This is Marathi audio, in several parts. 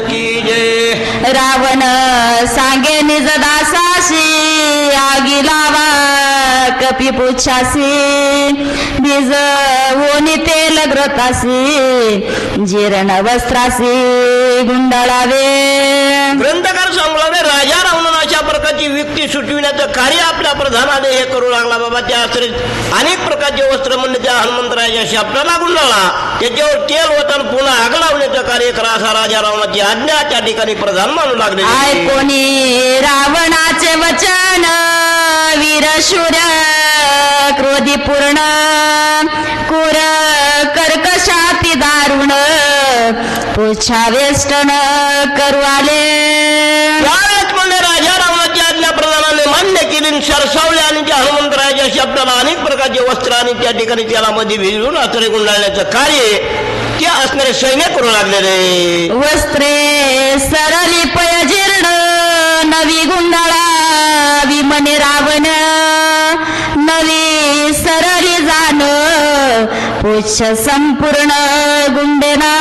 की जय। रावण सांगे निज दासाशी आगी लावा कपी पुच्छासी। बीज ओनी तेल ग्रतासी जीर्ण वस्त्रासी गुंडाळावे। ग्रंथकार रावण प्रकारची व्यक्ती सुटविण्याचं कार्य आपल्या प्रधानाने हे करू लागला बाबा त्या आश्रय अनेक प्रकारचे वस्त्र म्हणजे त्या हनुमंतराच्या शब्द लागून लागला त्याच्यावर तेल वतन पुन्हा आग लावण्याचं कार्य करा असा राजा रावणाची आज्ञा त्या ठिकाणी प्रधान मानू लागले ऐकोनी रावणाचे वचन वीरशूर क्रोधी पूर्ण कुर कर्कशाती दारुण पुच्छा वेष्टन करू आले त्यावेळेस म्हणजे राजा रावणाची आज्ञा प्रधानाने मान्य केली आणि सरसावले आणि त्या शब्दाला अनेक प्रकारचे वस्त्र आणि त्या ठिकाणी त्याला मध्ये भिजवून आश्रय गुंडाळण्याचं कार्य ते असणारे सैन्य करू लागलेले वस्त्रे सरली पय जीर्ण नवी गुंडाळा विमने रावण नवी सरली जाण पुच्छ संपूर्ण गुंडेना.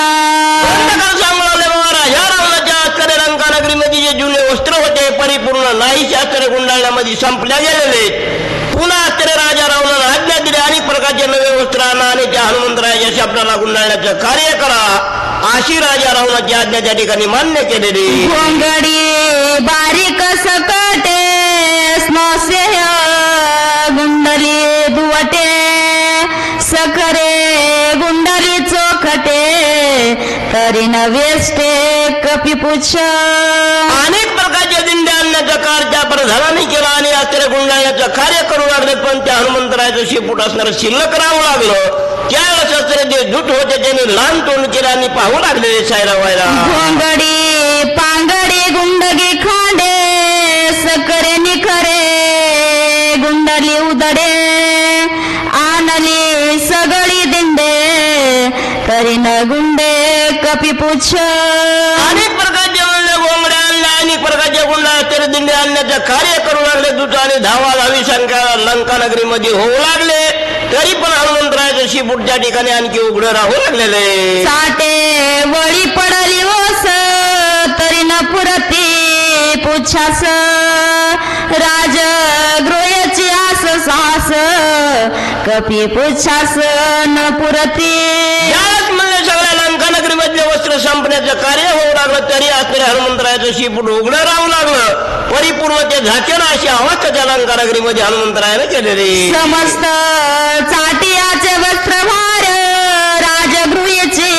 जुने वस्त्र होते परिपूर्ण नाहीचे आश्चर्य गुंडाळण्यामध्ये संपल्या गेलेले पुन्हा आश्चर्य राजा रावणाला आज्ञा दिली अनेक प्रकारचे वस्त्र आणा त्या हनुमंतराच्या शब्दाला गुंडाळण्याचं कार्य करा अशी राजा रावणाची आज्ञा त्या ठिकाणी मान्य केलेली. घोंगडी बारीक सकटे स्नोसेह गुंडली दुवटे सखरे गुंडली चोखटे तरी न वेस्टे कपी पुच्छ अनेक प्रकारच्या दिंड्या आणण्याचा कार्य गुंडाळण्याचं कार्य करू लागले पण त्या हनुमंतराचं शेपूट असणारं शिल्लक राहावं लागलं. त्यावेळेस असणारे जे दूत होते त्यांनी लहान तोंड केलं आणि पाहू लागले सायरा व्हायला घोंगडी पांगडी गुंडगी खांडे सकरे निखरे गुंडली उदडे आणली सगळी दिंडे तरी न गुंडे कपी पुच्छ अनेक प्रकारचे म्हणले गोंगड्या आणल्या अनेक प्रकारचे गुंडा दिंड्या आणण्याचं कार्य करू लागले दूत आणि धावा धावी संख्या लंका नगरीमध्ये होऊ लागले. तरी पण हनुमंतराचं शेपूट त्या ठिकाणी आणखी उघडं राहू लागलेले साठे वळी पडली ओस तरी न पुरती पुच्छास. राज गृहची आस सास कपी पुच्छास न पुरती. याच म्हणजे संपण्याचं कार्य होऊ लागलं तरी आश्चर्य हनुमंतरायाचं शिपूट उघडं राहू लागलं. परिपूर्ण ते झाकेन अशी अवस्था त्या लंका नगरीमध्ये हनुमंतरायाने केलेली. समस्त चाटियाचे वस्त्र भार राजगृहीची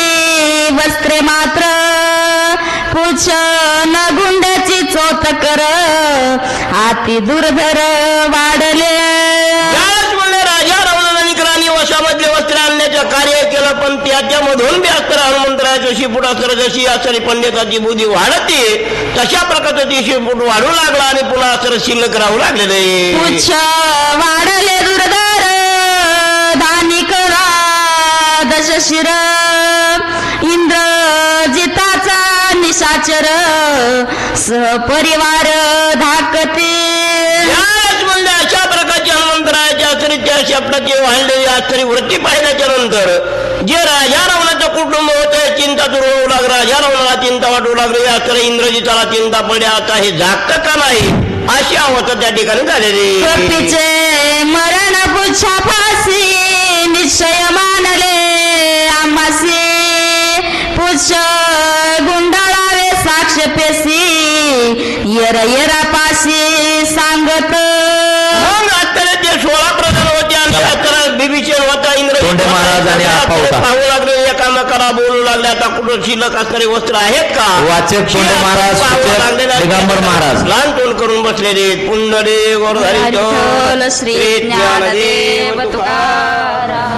वस्त्र मात्र पुछ न गुंडाची चोत कर हाती दुर्धर वाढले. त्याच्यामधून बी अस्त्र हनुमंतराचं शिपूट अस्त्र जशी अस्त्री पंडिताची बुद्धी वाढते तशा प्रकारचं ती शिपूट वाढू लागला आणि पुन्हा अस्त्र शिल्लक राहू लागलेले. वाढले दुर्धर धानी करा दशशिर इंद्रजिताचा निशाचर सहपरिवार धाकते. म्हणजे अशा प्रकारचे हनुमंतरायाच्या आश्री त्या शब्दाची वाढलेली आश्चर्य वृत्ती पाहिल्याच्या नंतर जे राजा रावणाचं कुटुंब होतं चिंता दूर होऊ चिंता वाटू लागली अकरा इंद्रजिताला चिंता पडल्या आता हे जागत का नाही? अशी अवस्था त्या ठिकाणी झालेली. कपीचे मरण पुच्छा फासी निश्चय मानले आम्हासी. पुच्छ गुंडाळावे साक्ष पेसी येरा येरा पाशी सांगत मग आश्चर्य ते सोळा प्रधान होते आणि आश्चर्य होता इंद्र तोंडे महाराज आणि आप्पा होता. पाहू लागले एकामेकाला बोलू लागले आता कुठं शिल्लक असणारे वस्त्र आहेत का वाचक महाराज. दिगंबर महाराज. लहान तोंड करून बसलेले पुंडले गोरधारी श्री ज्ञानदेव तुकाराम